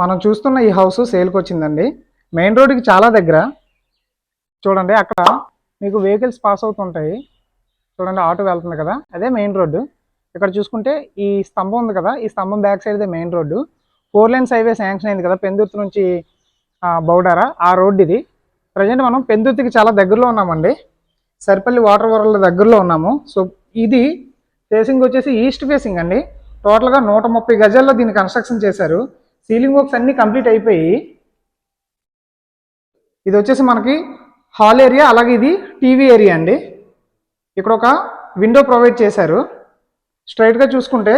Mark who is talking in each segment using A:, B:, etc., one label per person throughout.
A: మనం చూస్తున్న ఈ హౌస్ సేల్కి వచ్చిందండి. మెయిన్ రోడ్కి చాలా దగ్గర. చూడండి అక్కడ మీకు వెహికల్స్ పాస్ అవుతుంటాయి. చూడండి ఆటో వెళ్తుంది కదా. అదే మెయిన్ రోడ్డు. ఇక్కడ చూసుకుంటే ఈ స్తంభం ఉంది కదా. ఈ స్తంభం back side main road. Four lines highway sanction అయింది కదా పెందుర్తి నుంచి బౌడారా. ఆ రోడ్డు ఇది ప్రజెంట్ మనం పెందుర్తికి చాలా దగ్గరలో ఉన్నామండి. సరిపల్లి వాటర్ వరల్డ్ దగ్గరలో ఉన్నాము. సో ఇది ఫేసింగ్ వచ్చేసి ఈస్ట్ ఫేసింగ్ అండి. టోటల్గా నూట ముప్పై గజాల్లో దీన్ని కన్స్ట్రక్షన్ చేశారు. సీలింగ్ వర్క్స్ అన్నీ కంప్లీట్ అయిపోయి ఇది వచ్చేసి మనకి హాల్ ఏరియా అలాగే ఇది టీవీ ఏరియా అండి. ఇక్కడ ఒక విండో ప్రొవైడ్ చేశారు. స్ట్రైట్గా చూసుకుంటే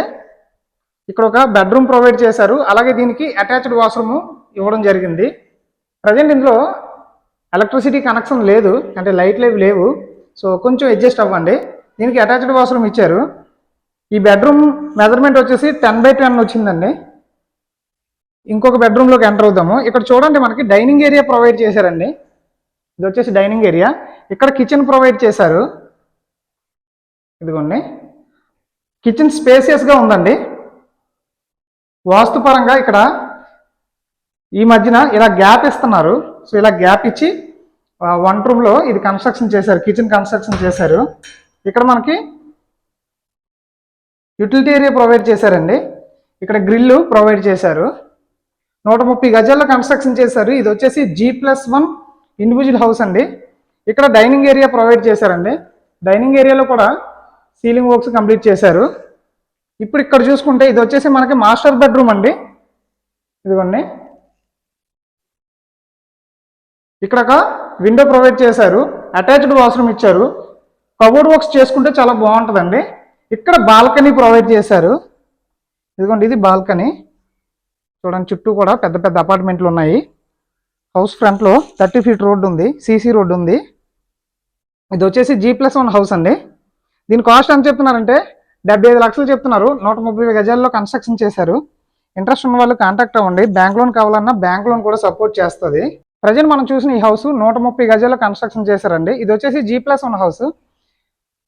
A: ఇక్కడ ఒక బెడ్రూమ్ ప్రొవైడ్ చేశారు. అలాగే దీనికి అటాచ్డ్ వాష్రూమ్ ఇవ్వడం జరిగింది. ప్రజెంట్ ఇందులో ఎలక్ట్రిసిటీ కనెక్షన్ లేదు అంటే లైట్లు ఏవి లేవు. సో కొంచెం అడ్జస్ట్ అవ్వండి. దీనికి అటాచ్డ్ వాష్రూమ్ ఇచ్చారు. ఈ బెడ్రూమ్ మెజర్మెంట్ వచ్చేసి టెన్ బై టెన్ వచ్చిందండి. ఇంకొక బెడ్రూమ్లోకి ఎంటర్ అవుతాము ఇక్కడ చూడండి మనకి డైనింగ్ ఏరియా ప్రొవైడ్ చేశారండి. ఇది వచ్చేసి డైనింగ్ ఏరియా ఇక్కడ కిచెన్ ప్రొవైడ్ చేశారు. ఇదిగోండి. కిచెన్ స్పేసియస్గా ఉందండి. వాస్తుపరంగా ఇక్కడ ఈ మధ్యన ఇలా గ్యాప్ ఇస్తున్నారు. సో ఇలా గ్యాప్ ఇచ్చి వంట వన్ రూమ్లో ఇది కన్స్ట్రక్షన్ చేశారు. కిచెన్ కన్స్ట్రక్షన్ చేశారు. ఇక్కడ మనకి యూటిలిటీ ఏరియా ప్రొవైడ్ చేశారండి. ఇక్కడ గ్రిల్లు ప్రొవైడ్ చేశారు. నూట ముప్పై గజాల్లో కన్స్ట్రక్షన్ చేశారు. ఇది వచ్చేసి G plus one individual house అండి. ఇక్కడ డైనింగ్ ఏరియా ప్రొవైడ్ చేశారండి. డైనింగ్ ఏరియాలో కూడా సీలింగ్ వర్క్స్ కంప్లీట్ చేశారు. ఇప్పుడు ఇక్కడ చూసుకుంటే ఇది వచ్చేసి మనకి మాస్టర్ బెడ్రూమ్ అండి. ఇదిగోండి. ఇక్కడ ఒక విండో ప్రొవైడ్ చేశారు. అటాచ్డ్ వాష్రూమ్ ఇచ్చారు. కబోర్డ్ వర్క్స్ చేసుకుంటే చాలా బాగుంటుందండి. ఇక్కడ బాల్కనీ ప్రొవైడ్ చేశారు. ఇదిగోండి ఇది బాల్కనీ. చూడండి చుట్టూ కూడా పెద్ద పెద్ద అపార్ట్మెంట్లు ఉన్నాయి. హౌస్ ఫ్రంట్లో థర్టీ ఫీట్ రోడ్డు ఉంది సీసీ రోడ్డు ఉంది. ఇది వచ్చేసి జీ ప్లస్ వన్ హౌస్ అండి. దీని కాస్ట్ ఎంత చెప్తున్నారంటే డెబ్బై ఐదు లక్షలు చెప్తున్నారు. నూట ముప్పై గజాల్లో కన్స్ట్రక్షన్ చేశారు. ఇంట్రెస్ట్ ఉన్న వాళ్ళు కాంటాక్ట్ అవ్వండి. బ్యాంక్ లోన్ కావాలన్నా బ్యాంక్ లోన్ కూడా సపోర్ట్ చేస్తుంది. ప్రజెంట్ మనం చూసిన ఈ హౌస్ నూట ముప్పై గజాల్లో కన్స్ట్రక్షన్ చేశారండి. ఇది వచ్చేసి G plus one house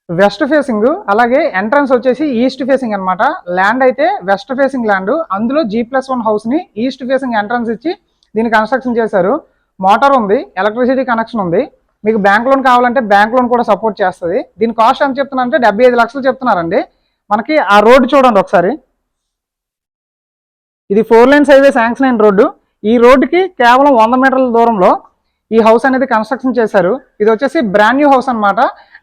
A: west facing అలాగే ఎంట్రన్స్ వచ్చేసి ఈస్ట్ ఫేసింగ్ అనమాట ల్యాండ్ అయితే వెస్ట్ ఫేసింగ్ ల్యాండ్ అందులో జీ ప్లస్ వన్ హౌస్ని ఈస్ట్ ఫేసింగ్ ఎంట్రన్స్ ఇచ్చి దీన్ని కన్స్ట్రక్షన్ చేశారు. మోటార్ ఉంది ఎలక్ట్రిసిటీ కనెక్షన్ ఉంది. మీకు బ్యాంక్ లోన్ కావాలంటే బ్యాంక్ లోన్ కూడా సపోర్ట్ చేస్తుంది. దీని కాస్ట్ ఎంత చెప్తున్నారంటే డెబ్బై ఐదు లక్షలు చెప్తున్నారండి. మనకి ఆ రోడ్డు చూడండి ఒకసారి. ఇది ఫోర్ లైన్స్ హైవే శాంక్షన్ అయిన రోడ్డు. ఈ రోడ్డుకి కేవలం వంద మీటర్ల దూరంలో ఈ హౌస్ అనేది కన్స్ట్రక్షన్ చేశారు. ఇది వచ్చేసి బ్రాండ్ న్యూ హౌస్ అన్నమాట.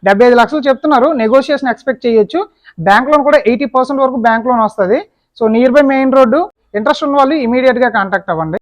A: డెబ్బై ఐదు లక్షలు చెప్తున్నారు. నెగోషియేషన్ ఎక్స్పెక్ట్ చేయొచ్చు. బ్యాంక్ లోన్ కూడా ఎయిటీ పర్సెంట్ వరకు బ్యాంక్ లోన్ వస్తుంది. So near by main road interest ఉన్న వాళ్ళు ఇమీడియట్గా కాంటాక్ట్ అవ్వండి.